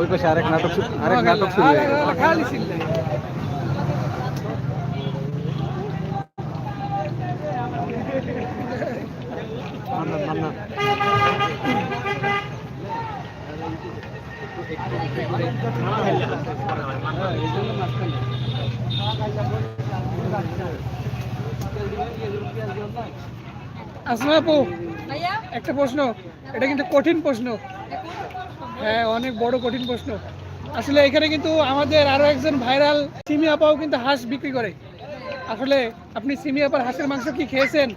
ওই পাশে আরেক নাটক আরেক নাটক শুরু হয়ে গেল। আসমা আপু। একটা প্রশ্ন, এটা কিন্তু কঠিন প্রশ্ন। হ্যাঁ অনেক বড় কঠিন প্রশ্ন। আসলে এখানে কিন্তু আমাদের আরও একজন ভাইরাল সিমি আপাও কিন্তু হাঁস বিক্রি করে। আসলে আপনি সিমি আপার হাঁসের মাংস কি খেয়েছেন?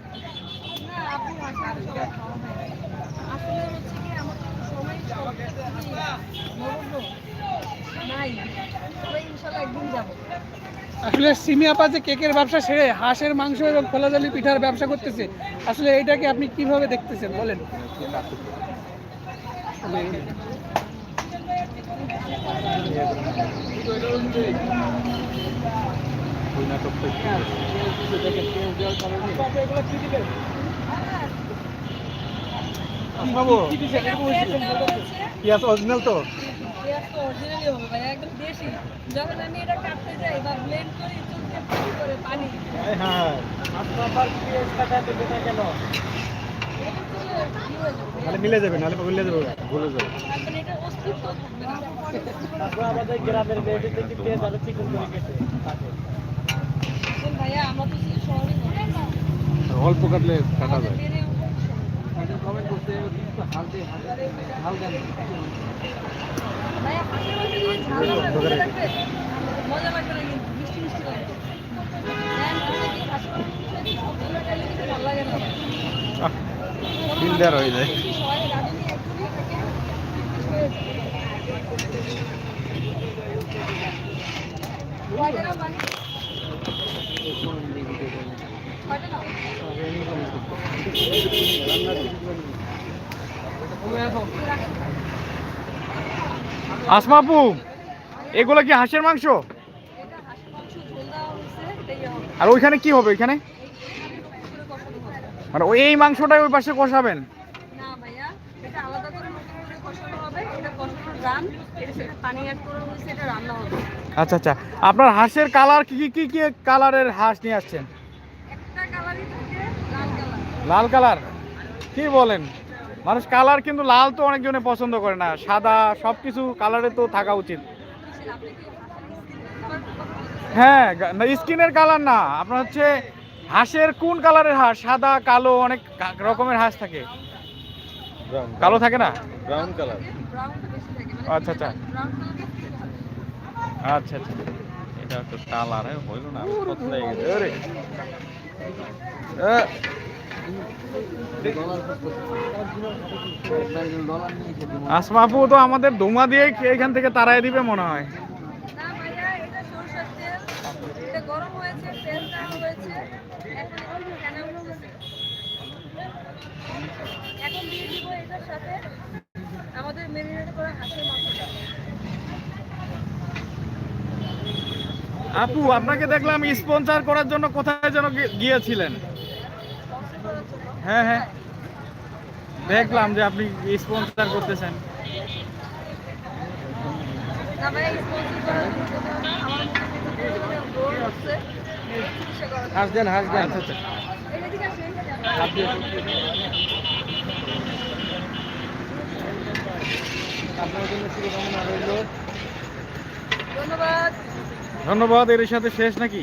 নাই ইনশাল্লাহ একদিন যাব আসলে সিমি আপা যে কেকের ব্যবসা সেরে হাঁসের মাংস এবং খোলাজালি পিঠার ব্যবসা করতেছে, আসলে এটাকে আপনি কীভাবে দেখতেছেন, বলেন? ওই নাটকটা বাবু পিয়াজ অরিজিনাল তো? পেঁয়াজ তো অরিজিনালি হবে ভাই একদম দেশি। যখন আমি এটা কাটতে যাই বা ব্লেন্ড করি চুলকে ফুল করে পানি। হ্যাঁ। কি মিলে যাবে নাহলে মিলে যাবে ভুলে যাবে। মানে এটা অস্তিত্ব থাকবে না। এখন ভাইয়া আমরা তো সেই শহরে থাকি। অল্প কাটলে কাটা যায়। মাংস দিয়ে ঝাল না মজা লাগবে না কিন্তু মিষ্টি মিষ্টি লাগবে। হ্যাঁ, মানে কি হাঁসের মাংস খেতে সবজি লাগাইলে কিন্তু ভালো লাগে না ফিল্ডার হয়ে যায় বেশি সবাই রাঁধুনি একজনই থাকে কয়টা নাও বানি? কয়টা নাও? আসমা আপু এগুলো কি হাঁসের মাংস। আর ওইখানে কি হবে ওইখানে মানে ওই এই মাংসটাই ওই পাশে কষাবেন। আচ্ছা আচ্ছা আপনার হাঁসের কালার কি কি কি কালারের হাঁস নিয়ে আসছেন। লাল কালার কি বলেন মানুষ কালার কিন্তু লাল তো অনেকজনে পছন্দ করে না সাদা সব কিছু কালারে তো থাকা উচিত? হ্যাঁ স্কিনের কালার না আপনার হচ্ছে হাঁসের কোন কালারের হাঁস? সাদা কালো অনেক রকমের হাঁস থাকে। কালো থাকে না? ব্রাউন কালার আচ্ছা, আচ্ছা। আচ্ছা আচ্ছা। এটা তো কালার হইল না আসমা আপু তো আমাদের দোমা দিয়ে এখান থেকে তাড়াই দিবে মনে হয়। আমাদের মেরিনেট করা হাঁসের মাংসটা। আপু আপনাকে দেখলাম স্পন্সর করার জন্য কোথায় যেন গিয়েছিলেন। হ্যাঁ হ্যাঁ। দেখলাম যে আপনি স্পন্সর করতেছেন। না ভাইয়া স্পন্সর করার জন্য যেতে হবে না। আমার মনে হয় রোল হচ্ছে চিকিৎসা করার জন্য। হাঁস দেন হাঁস দেন। আচ্ছা আচ্ছা। এটা ঠিক আছে আপনার জন্য শুভকামনা রইল। ধন্যবাদ। ধন্যবাদ এর সাথে শেষ নাকি?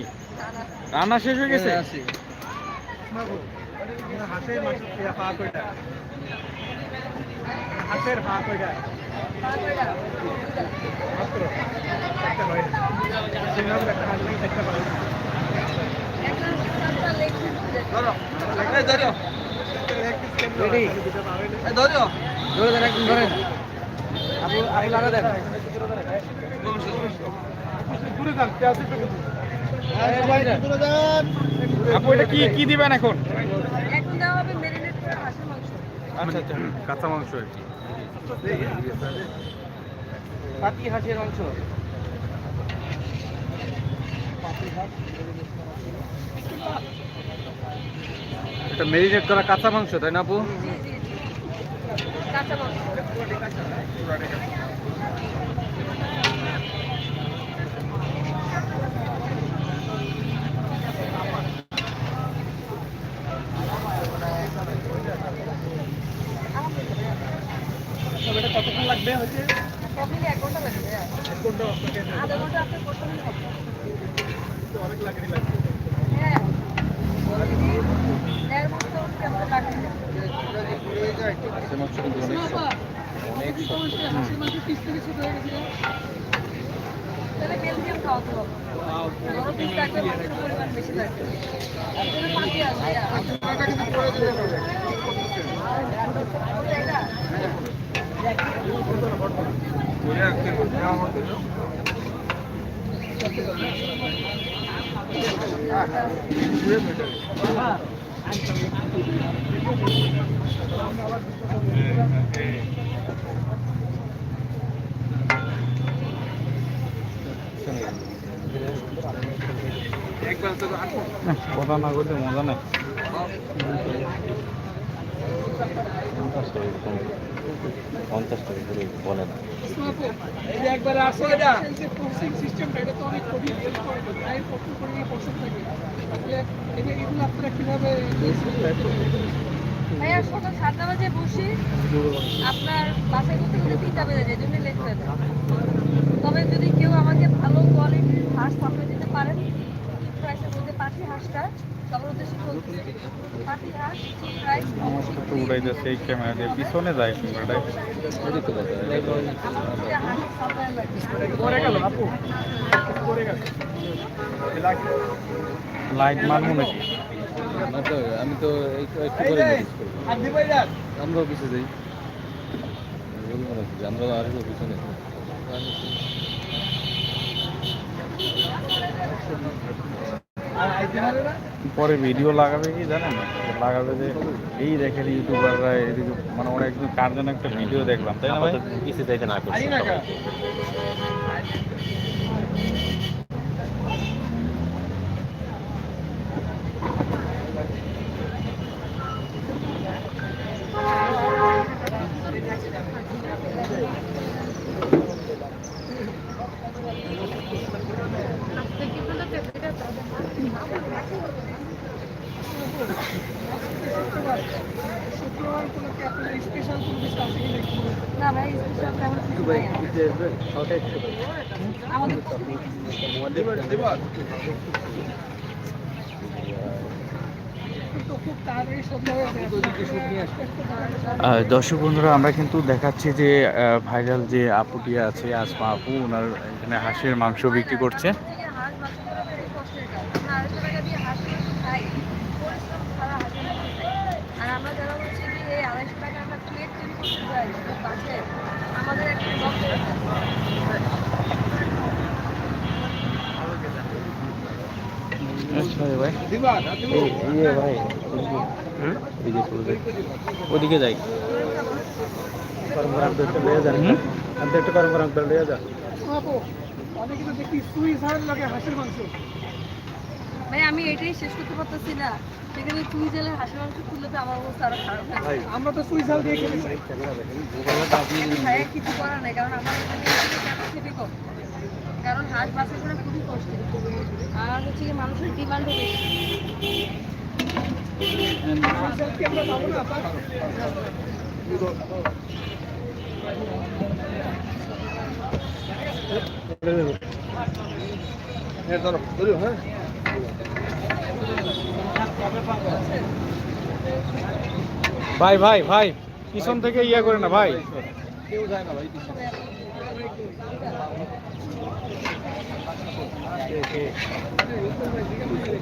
রান্না শেষ হয়ে গেছে? হাঁসের মাংস পা কয়টা হাঁসের পা কয়টা মাত্র একটা হয় একটা হাঁস একটা ধরো। ধরো। ধরো। ধরে দেন একদম ধরেন আপু আপু লাগা দেন। দূরে যান পেঁয়াজ। একটু আপু এটা কি কি দিবেন এখন এখন দেওয়া হবে মেরিনেট করা হাঁসের মাংস আচ্ছা আচ্ছা কাঁচা মাংস আর কি। পাতি হাঁসের মাংস? এটা মেরিনেট করা কাঁচা মাংস তাই না আপু? জি জি জি। কাঁচা মাংস। কতক্ষণ লাগবে হচ্ছে? এক ঘণ্টা লাগবে আধা ঘণ্টা আপনার করতে অনেক লাগবে। হ্যাঁ। অনেক হয়ে। টাকা কিন্তু হবে এটা কথা না করলে মজা নাই। সকাল সাতটা বাজে বসি। আপনার বাসায় করতে গেলে যায় জন্য তবে যদি কেউ আমাকে ভালো কোয়ালিটির হাঁস সাপ্লাই দিতে পারেন প্রাইসের হাঁসটা। একটু উড়াইতেছে এই ক্যামেরা দিয়ে। পিছনে যায় গেল লাইট মারবো নাকি? না তো আমি তো একটু করে আমরাও পিছিয়ে যাই। আমরা আর হলো পিছনে। পরে ভিডিও লাগাবে কি জানেন? লাগাবে যে এই দেখেন ইউটিউবাররা এদিকে মানে ওরা একদম কার জন্য একটা ভিডিও দেখলাম, তাই না ভাই? কিছু চাইতে না করছি আই না কা শুক্রবার কোনো কি আপনাদের স্পেশাল কোনো কিছু আছে কিনা একটু বলুন। না ভাই স্পেশাল তেমন কিছু নাই আমাদের কিন্তু খুব তাড়াতাড়ি সন্ধ্যা হয়ে যায় আহ, দর্শক বন্ধুরা আমরা কিন্তু দেখাচ্ছি যে ভাইরাল যে আপুটি আছে আসমা আপু ওনার এখানে হাঁসের মাংস বিক্রি করছে। আর আমরা যারা হচ্ছে কি আড়াইশো টাকা আমরা প্লেট তৈরি করতে যাই আচ্ছা ইয়ে ওদিকে যাই। আপু অনেকে তো দেখি সুই ঝাড় লাগে হাঁসের মাংস। ভাই আমি এটাই শেষ করতে পারতেছি না। সেখানে হাঁসের মাংস তুললে তো আমার অবস্থা আরও খারাপ হয়। আমরা তো সুই ঝাল দিয়ে খেতে চাই ভাইয়া কিছু করার নাই কারণ আমার এখানে ক্যাপাসিটি কম? কারণ হাঁস বাসা করা খুবই কষ্টের। আর হচ্ছে কি মানুষের ডিমান্ডও বেশি। ঝাল কি আমরা পাবো না আপা? ভাই ভাই ভাই পিছন থেকে ইয়া করে না ভাই। কেউ যায় না ভাই আজকে কাকাটা নিয়ে আসেন নাই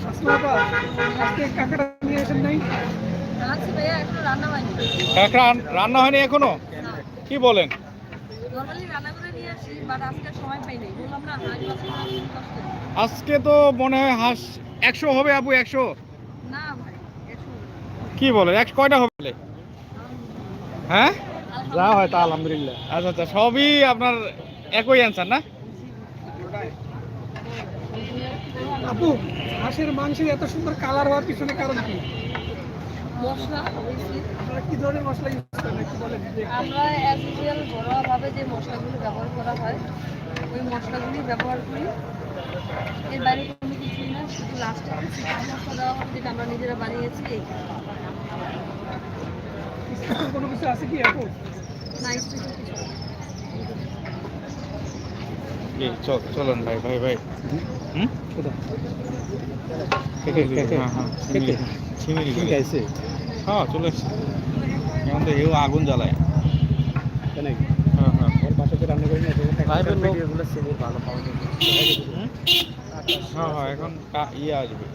আচ্ছা ভাইয়া এখনও রান্না হয়নি কাঁকড়া রান্না হয়নি। এখনও? কি বলেন? আজকে তো মনে হয় হাঁস একশো হবে আপু একশো? না ভাই একশো কি বলে? একশো কয়টা হবে? হ্যাঁ? যা হয় তা আলহামদুলিল্লাহ। আচ্ছা আচ্ছা সবই আপনার একই অ্যান্সার না? আপু হাঁসের মাংসের এত সুন্দর কালার হওয়ার পিছনে কারণ কি? মশলা obviously আপনারা কি ধরনের মশলা ইউজ করেন? একটু বলেন। আমরা অ্যাজ ইউজুয়াল ঘরোয়াভাবে যে মশলাগুলো ব্যবহার করা হয় ওই মশলাগুলি ব্যবহার করি। এর বাইরে কোনো কিছুই না শুধু লাস্টে চিকেন মশলা দেওয়া হবে যেটা আমরা নিজেরা বানিয়েছি। কোনো কিছু আছে কি আপু? না স্পেশাল কিছু না। জি চল চলুন ভাই ভাই ভাই। হ্যাঁ হ্যাঁ হ্যাঁ চলে এসছি এখন তো আগুন জ্বালায়। কেন হ্যাঁ হ্যাঁ। ওর বাসাতে রান্না করি না লাইভের লোক- ভিডিওগুলো সিনির ভালো পাওয়া যায় হুম? হ্যাঁ হ্যাঁ এখন ইয়ে আসবে।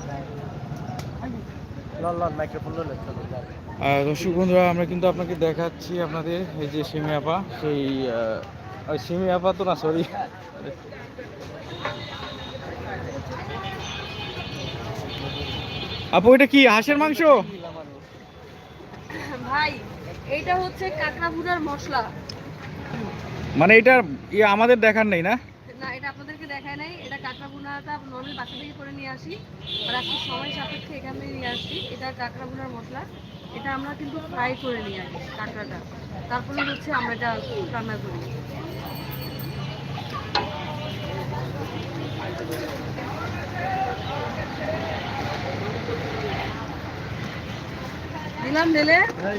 দর্শক বন্ধুরা আমরা কিন্তু আপনাকে দেখাচ্ছি আপনাদের এই যে সিমি আপা সেই সিমি আপা তো না সরি আপু এটা কি হাঁসের মাংস? ভাই এটা হচ্ছে কাঁকড়া ভুনার মশলা। মানে এটা ইয়ে আমাদের দেখার নেই না? না এটা আপনাদেরকে দেখায় নাই। এটা কাঁকড়া ভুনাটা নর্মাল বাসা থেকে করে নিয়ে আসি। আর আজকে সময় সাপেক্ষে এখান থেকে নিয়ে আসি এটা কাঁকড়া ভুনার মশলা। এটা আমরা কিন্তু ফ্রাই করে নিয়ে আসি কাঁকড়াটা। তারপরে হচ্ছে আমরা এটা রান্না করি।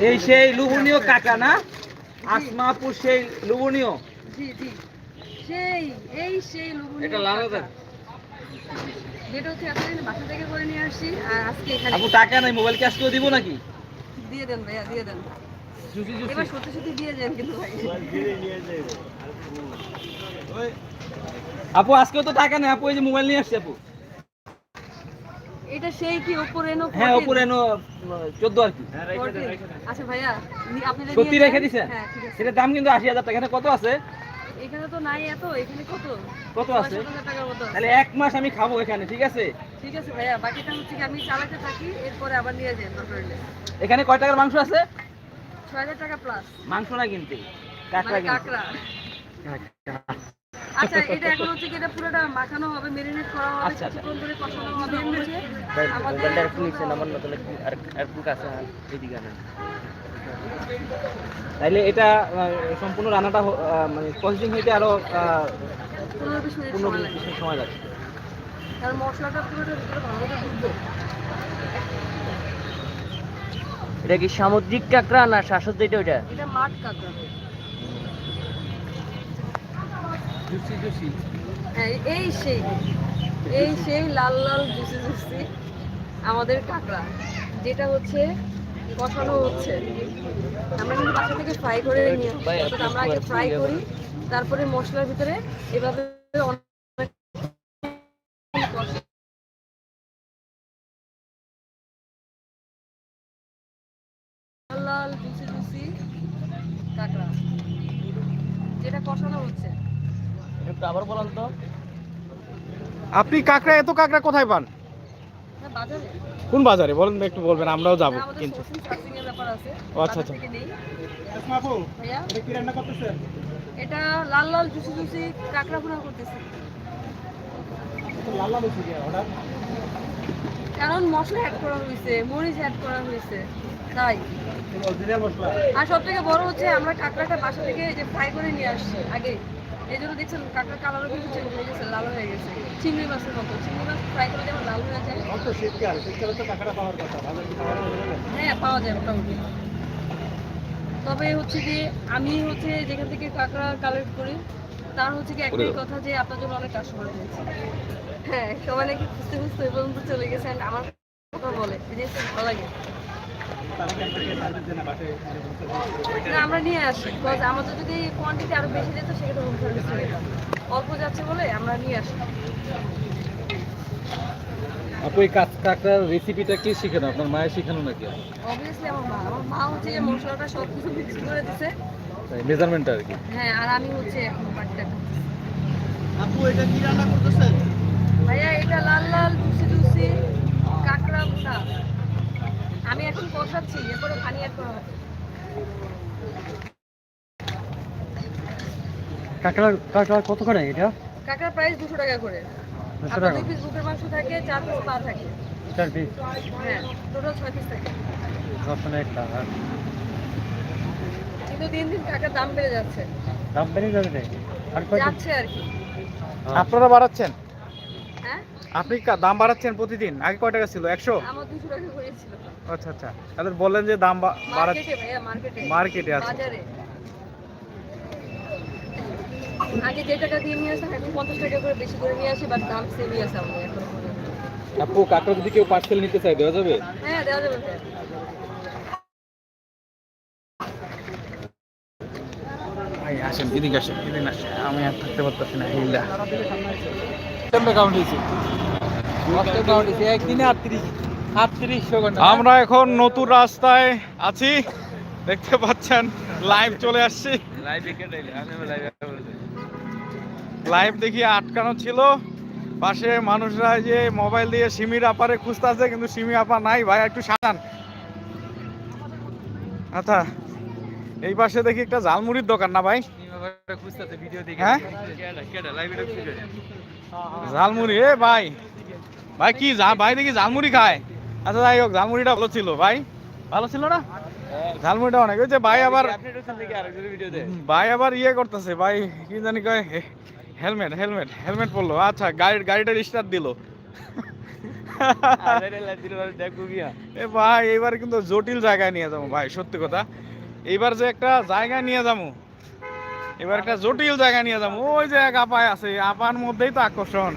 এই সেই লুবনীয় কাকা না? আসমাপুর সেই লুবনীয় জি জি। সেই এই সেই লবণীয় এটা লাল কাঁকড়া। যেটা হচ্ছে এতদিন বাসা থেকে করে নিয়ে আসি আর আজকে এখানে আপু টাকা নাই মোবাইল ক্যাশ করে দিব নাকি? দিয়ে দেন ভাইয়া দিয়ে দেন। জুসি এবার সত্যি সত্যি দিয়ে দেন কিন্তু ভাই। আপু আজকেও তো টাকা নেই আপু এই যে মোবাইল নিয়ে আসছে আপু। এটা সেই কি ওপর এনো হ্যাঁ ওপরে এনো চোদ্দ আর কি। আচ্ছা ভাইয়া নি- আপনি এটা সত্যি রেখে। দিছে? হ্যাঁ ঠিক আছে। সেটার দাম কিন্তু আশি হাজার টাকা। এখানে কত আছে? এখানে তো নাই এত এখানে কত? কত আছে? তাহলে এক মাস আমি খাব এখানে ঠিক আছে? ঠিক আছে ভাইয়া বাকিটা হচ্ছে কি আমি চালাতে থাকি এরপরে আবার নিয়ে যাই দরকার এখানে কয় টাকার মাংস আছে? ছয় হাজার টাকা প্লাস মাংস না কিন্তু কাঁকড়া মানে কিনতে কাঁকড়া। আচ্ছা এটা এখন হচ্ছে কি এটা পুরোটা মাখানো হবে মেরিনেট করা হবে আচ্ছা, আচ্ছা। ধরে কষানো হবে আমাদের একটু নিচে নামান তাহলে আর আর একটু কাছে এদিকে আনেন। তাইলে এটা সম্পূর্ণ রান্নাটা মানে প্রসেসিং হইতে আরও আহ, পনেরো বিশ মিনিট সময় লাগছে মশলাটা পুরোটা ভালো করে এটা কি সামুদ্রিক কাঁকড়া না শাসক যেটা ওটা এটা মাঠ কাঁকড়া জুসি জুসি হ্যাঁ এই সেই। এই সেই লাল লাল জুসি জুসি আমাদের কাঁকড়া, যেটা হচ্ছে কষানো হচ্ছে। আমরা কিন্তু বাসা থেকে ফ্রাই করে নিয়ে আমরা আগে ফ্রাই করি, তারপরে মশলার ভিতরে এভাবে আপনি কাঁকড়া এত কাঁকড়া কোথায় পান? কোন বাজারে? বলেন একটু বলবেন আমরাও যাব কিন্তু। আছে। ও, আচ্ছা, আচ্ছা। এটা কি রান্না করতেছেন? এটা লাল লাল জুসি জুসি কাঁকড়া ভুনা করতেছি। লাল লাল হচ্ছে কি কারণ মশলা অ্যাড করা হয়েছে মরিচ অ্যাড করা হয়েছে তাই। আর সব থেকে বড় হচ্ছে আমরা কাঁকড়াটা বাসা থেকে যে ফ্রাই করে নিয়ে আসছি আগে। এই জন্য দেখছেন কাঁকড়া কালারও কিন্তু চেঞ্জ হয়ে গেছে লাল হয়ে গেছে। চিংড়ি মাছের মতো। চিংড়ি মাছ ফ্রাই করে যেমন লাল হয়ে যায়। শীতকাল শীতকালে তো কাঁকড়া পাওয়ার কথা বাজার কি পাওয়ার কথা হ্যাঁ পাওয়া যায় মোটামুটি। তবে হচ্ছে যে আমি হচ্ছে যেখান থেকে কাঁকড়া কালেক্ট করি তার হচ্ছে কি একটাই কথা যে আপনার জন্য অনেক কাস্টমার হয়েছে হ্যাঁ সবাই নাকি খুঁজতে খুঁজতে পর্যন্ত চলে গেছে আমার কথা বলে জিনিসটা ভালো লাগে তারা কি আপনাকে সার্ভিস দেন না আমরা নিয়ে আসি বিকজ আমাদের যদি কোয়ান্টিটি আরও বেশি যেত সেক্ষেত্রে হোম সার্ভিস হয়ে যেত অল্প যাচ্ছে বলে আমরা নিয়ে আসি। আপু এই কাঁকড়ার রেসিপিটা কি শিখেন? আপনার মায়ের শিখানো নাকি? অবভিয়াসলি আমার মা। আমার মা হচ্ছে যে মশলাটা সব কিছু মিক্স করে দিছে। মেজারমেন্টটা আর কি? হ্যাঁ আর আমি হচ্ছে এখন করতেছি। আপু এটা কি রান্না করতেছেন? ভাইয়া এটা লাল লাল জুসি জুসি কাঁকড়া ভুনা। আমি এখন কষাচ্ছি এরপরে পানি হবে। কাঁকড়া কাঁকড়া কত করে এটা? কাঁকড়ার প্রাইস দুশো টাকা করে। দুশো আপনার টাকা। দুই পিস বুকের মাংস থাকে চার পিস পা থাকে। চার পিস হ্যাঁ টোটাল ছয় পিস থাকে। দশ একটা আর কিন্তু দিন দিন কাঁকড়ার দাম বেড়ে যাচ্ছে। দাম বেড়ে রে। আর যাচ্ছে আর কি। আপনারা বাড়াচ্ছেন? হ্যাঁ আপনি কা- দাম বাড়াচ্ছেন প্রতিদিন? আগে কয় টাকা ছিল? একশো? আচ্ছা আচ্ছা। তাহলে বললেন যে দাম বা- বাড়াচ্ছেন। মার্কেটে। মার্কেটে আছে আগে যে টাকা দিয়ে নিয়ে আসতাম এখন পঞ্চাশ টাকা করে বেশি করে নিয়ে আসি বাট দাম সেমই আছে আমাদের এখন। আপু কাঁকড়া যদি কেউ পার্সেল নিতে চায় দেওয়া যাবে? হ্যাঁ দেওয়া যাবে ভাইয়া। ভাই আসেন এদিকে আসেন এদিকে আসেন। আমি আর থাকতে পারতেছি না হিল্লা আমরা এখন নতুন রাস্তায় আছি। দেখতে পাচ্ছেন লাইভ চলে আসছি। লাইভ দেখি আটকানো ছিল। পাশে মানুষরা যে মোবাইল দিয়ে সিমির আপারে খুঁজতেছে কিন্তু সিমি আপা নাই। ভাই একটু সাজান। আচ্ছা এই পাশে দেখি একটা ঝালমুড়ির দোকান না ভাই? ঝালমুড়ি এ ভাই। ভাই কি ভাই দেখি ঝালমুড়ি খায়। আচ্ছা যাই হোক ঝালমুড়িটা ভালো ছিল ভাই। ভালো ছিল না? ঝালমুড়িটা অনেক ওই যে ভাই আবার ভাই আবার ইয়ে করতেছে ভাই কি জানি কয় হেলমেট হেলমেট হেলমেট পরলো। আচ্ছা গাড়ির গাড়িটা স্টার্ট দিল। এ ভাই এবার কিন্তু জটিল জায়গায় নিয়ে যাব ভাই সত্যি কথা। এইবার যে একটা জায়গায় নিয়ে যাব। এবার একটা জটিল জায়গা নিয়ে যাব। ওই যে এক আপায় আছে আপার মধ্যেই তো আকর্ষণ।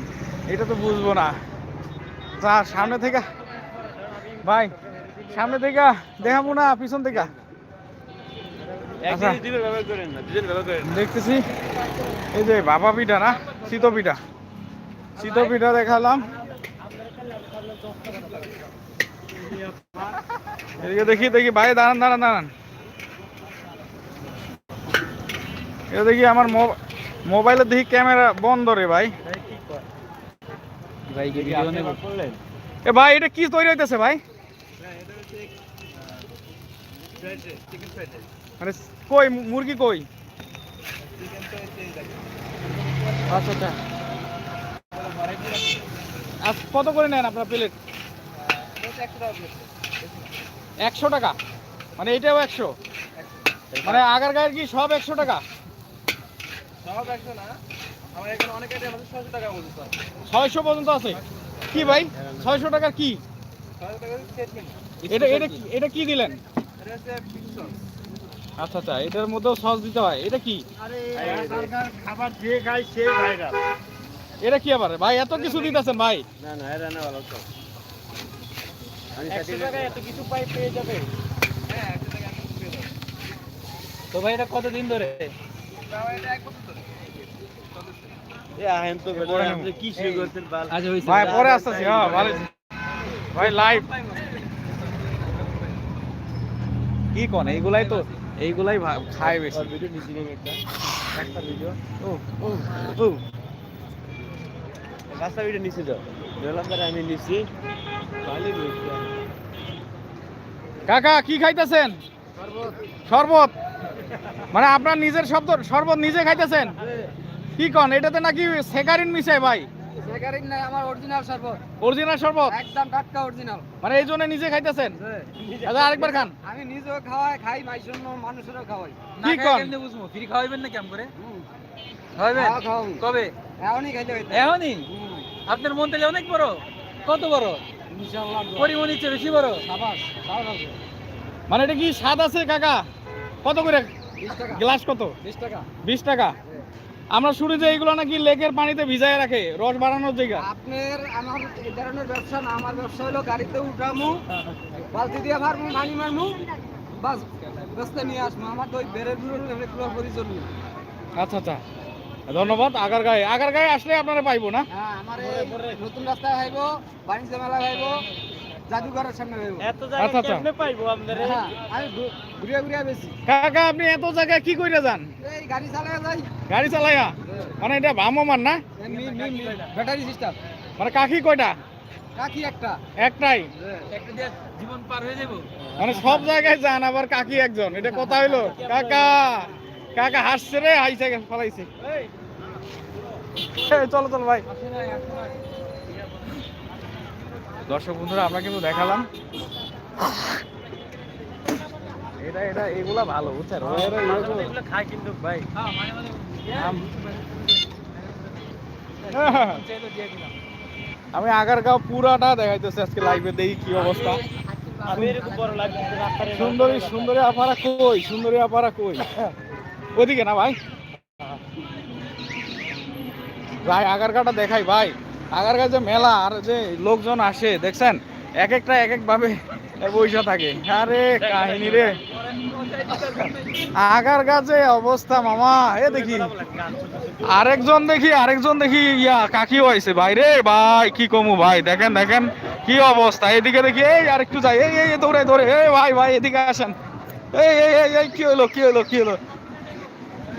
এটা তো বুঝব না। যা সামনে থেকে। ভাই সামনে থেকে দেখাবো না পিছন থেকে। আচ্ছা। দেখতেছি। এই যে বাবা পিঠা না শীত পিঠা। শীত পিঠা দেখালাম। এদিকে দেখি দেখি ভাই দাঁড়ান দাঁড়ান দাঁড়ান। এটা দেখি আমার মো- মোবাইলে দেখি ক্যামেরা বন্ধ রে ভাই। এ ভাই এটা কি তৈরি হইতেছে ভাই? মানে কই মুরগি কই? আচ্ছা আচ্ছা আজ কত করে নেন আপনার প্লেট? একশো টাকা। মানে এটাও একশো। মানে আগার গায়ের কি সব একশো টাকা? ছয়শো পর্যন্ত আছে? কি ভাই? ছয়শো টাকা কি? এটা এটা কি- এটা কি দিলেন? আচ্ছা আচ্ছা এটার মধ্যেও সস দিতে হয়। এটা কি? খাবার যে খায় সে ভাইরাল এটা কি আবার? ভাই এত কিছু দিতেছেন ভাই। না না এরা না ভালো তো। এত কিছু পাই পেয়ে যাবে। তো ভাই এটা কতদিন ধরে আপনি কি শুরু করতেন বাল আজ হয়েছে ভাই পরে আসতেছি হ্যাঁ ভালো। ভাই লাইভ কি কোন? এইগুলাই তো এইগুলাই খায় বেশি। ভিডিও নিছি একটা। একটা ভিডিও ও ও ও। রাস্তা ভিডিও বললাম তারা আমি নিছি কাকা কি খাইতেছেন? শরবত। মানে আপনার নিজের শব্দ শরবত নিজে খাইতেছেন? কি কন এটাতে নাকি সেকারিন মিশায় ভাই? সেকারিন নাই আমার অরিজিনাল শরবত। অরিজিনাল শরবত? একদম টাটকা অরিজিনাল মানে এই জন্য নিজে খাইতেছেন? আচ্ছা আরেকবার খান। আমি নিজেও খাওয়াই খাই মাইসুর মানুষেরও খাওয়াই। কি কন? বুঝব? ফ্রি খাওয়াইবেন না কেমন করে? খাওয়াবেন কবে? এখনই খাইতে হইতে এখনই? আপনার মন তাহলে অনেক বড়। কত বড়? ইনশাআল্লাহ ইচ্ছে বেশি বড়। সাবাস সাবাস মানে এটা কি স্বাদ আছে কাকা? কত করে? গ্লাস কত? বিশ টাকা। বিশ টাকা। আমরা শুনি যে এইগুলো নাকি লেকের পানিতে ভিজায় রাখে রস বাড়ানোর জায়গা। আপনার আমার এই ধরনের ব্যবসা না আমার ব্যবসা হলো গাড়িতে উঠামু বালতি দিয়ে মারমু পানি মারমু বাস বস্তা নিয়ে আসব আমার তো ওই বেড়ের পুরো পরিচর্যা আচ্ছা আচ্ছা। ধন্যবাদ আগার গায়ে আগার গায়ে আসলে আপনারা পাইবো না? হ্যাঁ আমার এই নতুন রাস্তায় খাইবো বাণিজ্য মেলা খাইবো জাদুঘরের সামনে রইব আচ্ছা আচ্ছা। হ্যাঁ, আমি ঘুরিয়া ঘুরিয়া বেশি কাকা আপনি এত জায়গায় কি কইরা যান? গাড়ি চালাইয়া মানে এটা ভ্রাম্যমান না? ব্যাটারি সিস্টেম মানে কাকি কয়টা? কাকি একটা। একটাই? জীবন পার হয়ে যাব মানে সব জায়গায় যান আবার কাকি একজন। এটা কথা হইল। কাকা কাকা হাসছে রে হাইছে ফলাইছে। চলো চলো ভাই। দর্শক বন্ধুরা আমরা কিন্তু দেখালাম। এটা এটা এগুলা ভালো বুঝছেন? এগুলো খায় কিন্তু ভাই। আম- আমি আগারগাঁও পুরাটা দেখাইতেছি আজকে লাইভে দেখি কি অবস্থা। সুন্দরী সুন্দরী আপারা কই? সুন্দরী আপারা কই? ওদিকে না ভাই? ভাই আগারগাটা দেখাই ভাই। আগারগা যে মেলা আর যে লোকজন আসে দেখছেন? এক একটা এক এক ভাবে বৈশা থাকে। আরে কাহিনী রে। আগারগা যে অবস্থা মামা। এ দেখি। আরেকজন দেখি আরেকজন দেখি ইয়া কাকি হয়েছে। ভাই রে ভাই কি কমু ভাই? দেখেন দেখেন কি অবস্থা। এদিকে দেখি এই আরেকটু যাই। এই এই এই, দৌড়ে এই ভাই ভাই এদিকে আসেন। এই এই এই এই কি হলো কি হলো কি হলো?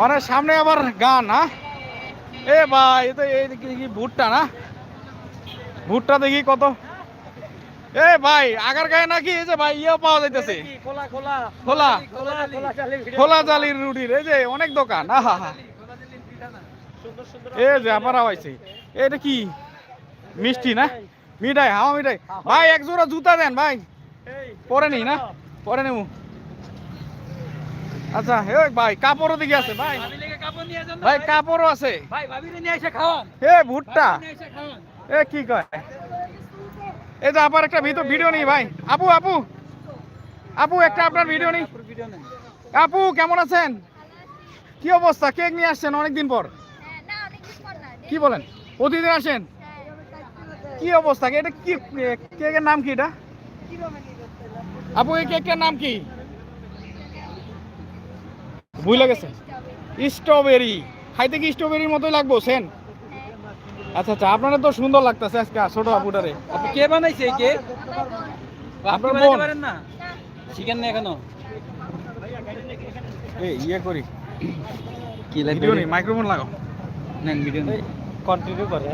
মানে সামনে আবার গান হ্যাঁ এ ভাই এ তো এই ভুট্টা না? ভুট্টা দেখি কত। এ ভাই আগার গায়ে নাকি? এই যে ভাই ইয়ে পাওয়া যাইতেছে। খোলা খোলা? খোলা। জালির রুটির এই যে অনেক দোকান আহা হা যে আওয়াইছে এটা কি? মিষ্টি না? মিঠাই হাওয়া মিঠাই। ভাই এক জোড়া জুতা দেন ভাই। পরে নি? না পরে নেব। আচ্ছা হে ভাই কাপড়ও দিকে আছে ভাই। ভাই কাপড়ও আছে। ভাই ভাবিরে নিয়ে এসে খাওয়ান। হে ভুট্টা। এ কি কয়? এই যে আবার একটা ভিডিও ভিডিও নেই ভাই। আপু আপু। আপু, একটা আপনার ভিডিও নেই। আপু, কেমন আছেন? কি অবস্থা? কেক নিয়ে আসছেন অনেকদিন পর। কি বলেন? প্রতিদিন আসেন? কি অবস্থা? এটা কি কেকের নাম কি এটা? আপু, এই কেকটার নাম কি? ভুলে গেছে। স্ট্রবেরি। খাইতে কি স্ট্রবেরির মতোই লাগবো, সেন? আচ্ছা আচ্ছা আপনারা তো সুন্দর লাগতেছে আজকে ছোট আপুটারে। আপনি কে বানাইছে এই কেক? আপনার বানাইতে পারেন না? শিখেন না এখনও। এই ইয়ে করি। কি ভিডিও নেই মাইক্রোফোন লাগাও। নেন ভিডিও কন্টিনিউ করেন